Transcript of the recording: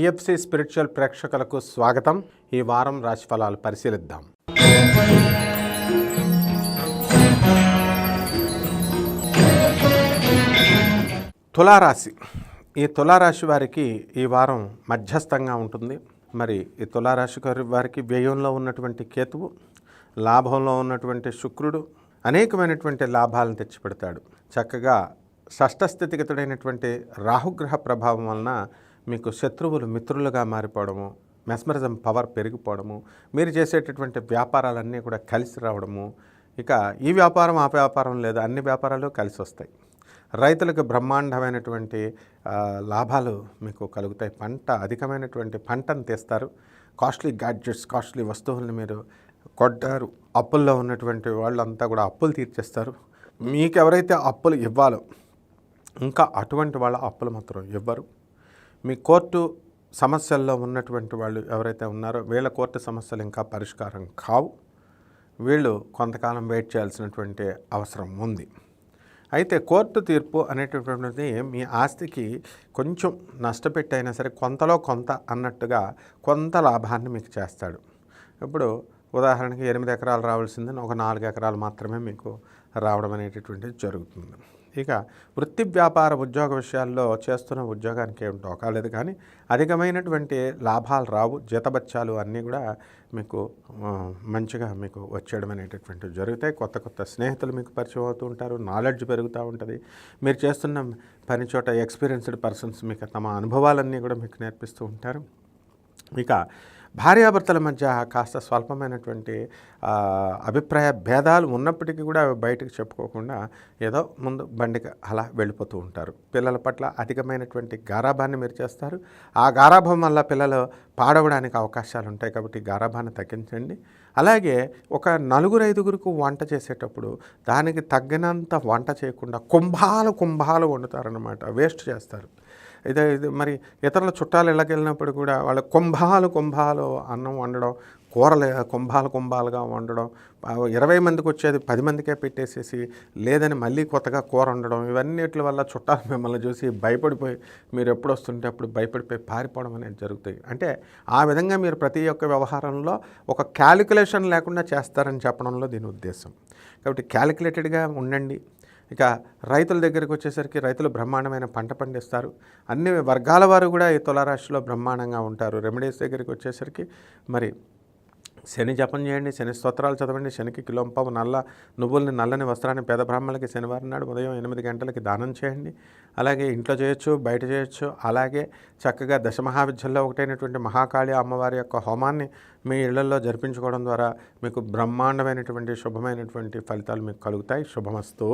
TFC spiritual ప్రేక్షకులకు స్వాగతం. ఈ వారం రాశిఫలాలు పరిశీలిద్దాం. తులారాశి. ఈ తులారాశి వారికి ఈ వారం మధ్యస్థంగా ఉంటుంది. మరి ఈ తులారాశి గారి వారికి వ్యయంలో ఉన్నటువంటి కేతువు లాభంలో ఉన్నటువంటి శుక్రుడు అనేకమైనటువంటి లాభాలను తెచ్చిపెడతాడు. చక్కగా షష్ఠ స్థితిగతుడైనటువంటి రాహుగ్రహ ప్రభావం వలన మీకు శత్రువులు మిత్రులుగా మారిపోవడము మెస్మరిజం పవర్ పెరిగిపోవడము మీరు చేసేటటువంటి వ్యాపారాలన్నీ కూడా కలిసి రావడము. ఇక ఈ వ్యాపారం ఆ వ్యాపారం లేదా అన్ని వ్యాపారాలు కలిసి వస్తాయి. రైతులకు బ్రహ్మాండమైనటువంటి లాభాలు మీకు కలుగుతాయి. పంట అధికమైనటువంటి పంటను తెస్తారు. కాస్ట్లీ గ్యాడ్జెట్స్ కాస్ట్లీ వస్తువులను మీరు కొట్టారు. అప్పుల్లో ఉన్నటువంటి వాళ్ళంతా కూడా అప్పులు తీర్చేస్తారు. మీకు ఎవరైతే అప్పులు ఇవ్వాలో ఇంకా అటువంటి వాళ్ళ అప్పులు మాత్రం ఇవ్వరు మీ కోర్టు సమస్యల్లో ఉన్నటువంటి వాళ్ళు ఎవరైతే ఉన్నారో వీళ్ళ కోర్టు సమస్యలు ఇంకా పరిష్కారం కావు. వీళ్ళు కొంతకాలం వెయిట్ చేయాల్సినటువంటి అవసరం ఉంది. అయితే కోర్టు తీర్పు అనేటటువంటిది మీ ఆస్తికి కొంచెం నష్టపెట్టైనా సరే కొంతలో కొంత అన్నట్టుగా కొంత లాభాన్ని మీకు చేస్తాడు. ఇప్పుడు ఉదాహరణకి ఎనిమిది ఎకరాలు రావాల్సింది ఒక నాలుగు ఎకరాలు మాత్రమే మీకు రావడం అనేటటువంటిది జరుగుతుంది. ఇక వృత్తి వ్యాపార ఉద్యోగ విషయాల్లో చేస్తున్న ఉద్యోగానికి ఏం టోకాలేదు కానీ అధికమైనటువంటి లాభాలు రావు జీతబత్యాలు అన్నీ కూడా మీకు మంచిగా మీకు వచ్చేయడం అనేటటువంటివి జరుగుతాయి. కొత్త కొత్త స్నేహితులు మీకు పరిచయం అవుతూ ఉంటారు నాలెడ్జ్ పెరుగుతూ ఉంటుంది. మీరు చేస్తున్న పని చోట ఎక్స్పీరియన్స్డ్ పర్సన్స్ మీకు తమ అనుభవాలన్నీ కూడా మీకు నేర్పిస్తూ ఉంటారు. ఇక భార్యాభర్తల మధ్య కాస్త స్వల్పమైనటువంటి అభిప్రాయ భేదాలు ఉన్నప్పటికీ కూడా అవి బయటకు చెప్పుకోకుండా ఏదో ముందు బండికి అలా వెళ్ళిపోతూ ఉంటారు. పిల్లల పట్ల అధికమైనటువంటి గారాభాన్ని మీరు చేస్తారు. ఆ గారాభం వల్ల పిల్లలు పాడవడానికి అవకాశాలు ఉంటాయి కాబట్టి గారాభాన్ని తగ్గించండి. అలాగే ఒక నలుగురు ఐదుగురికి వంట చేసేటప్పుడు దానికి తగ్గినంత వంట చేయకుండా కుంభాలు కుంభాలు వండుతారనమాట వేస్ట్ చేస్తారు. ఇదే ఇది మరి ఇతరుల చుట్టాలు ఇళ్ళకెళ్ళినప్పుడు కూడా వాళ్ళ కుంభాలు కుంభాలు అన్నం వండడం కూరలు కుంభాలు కుంభాలుగా వండడం ఇరవై మందికి వచ్చేది పది మందికే పెట్టేసేసి లేదని మళ్ళీ కొత్తగా కూర వండడం ఇవన్నిటి వల్ల చుట్టాలు మిమ్మల్ని చూసి భయపడిపోయి మీరు ఎప్పుడు వస్తుంటే అప్పుడు భయపడిపోయి పారిపోవడం అనేది జరుగుతాయి. అంటే ఆ విధంగా మీరు ప్రతి ఒక్క వ్యవహారంలో ఒక క్యాలిక్యులేషన్ లేకుండా చేస్తారని చెప్పడంలో దీని ఉద్దేశం. కాబట్టి క్యాలిక్యులేటెడ్గా ఉండండి. ఇక రైతుల దగ్గరికి వచ్చేసరికి రైతులు బ్రహ్మాండమైన పంట పండిస్తారు. అన్ని వర్గాల వారు కూడా ఈ తులారాశిలో బ్రహ్మాండంగా ఉంటారు. రెమెడీస్ దగ్గరికి వచ్చేసరికి మరి శని జపం చేయండి శని స్తోత్రాలు చదవండి శనికి కిలోంపవు నల్ల నువ్వుల్ని నల్లని వస్త్రాన్ని పేద బ్రాహ్మణులకి శనివారం నాడు ఉదయం ఎనిమిది గంటలకి దానం చేయండి. అలాగే ఇంట్లో చేయొచ్చు బయట చేయొచ్చు. అలాగే చక్కగా దశమహావిద్యల్లో ఒకటైనటువంటి మహాకాళి అమ్మవారి యొక్క హోమాన్ని మీ ఇళ్ళలో జరిపించుకోవడం ద్వారా మీకు బ్రహ్మాండమైనటువంటి శుభమైనటువంటి ఫలితాలు మీకు కలుగుతాయి. శుభమస్తూ.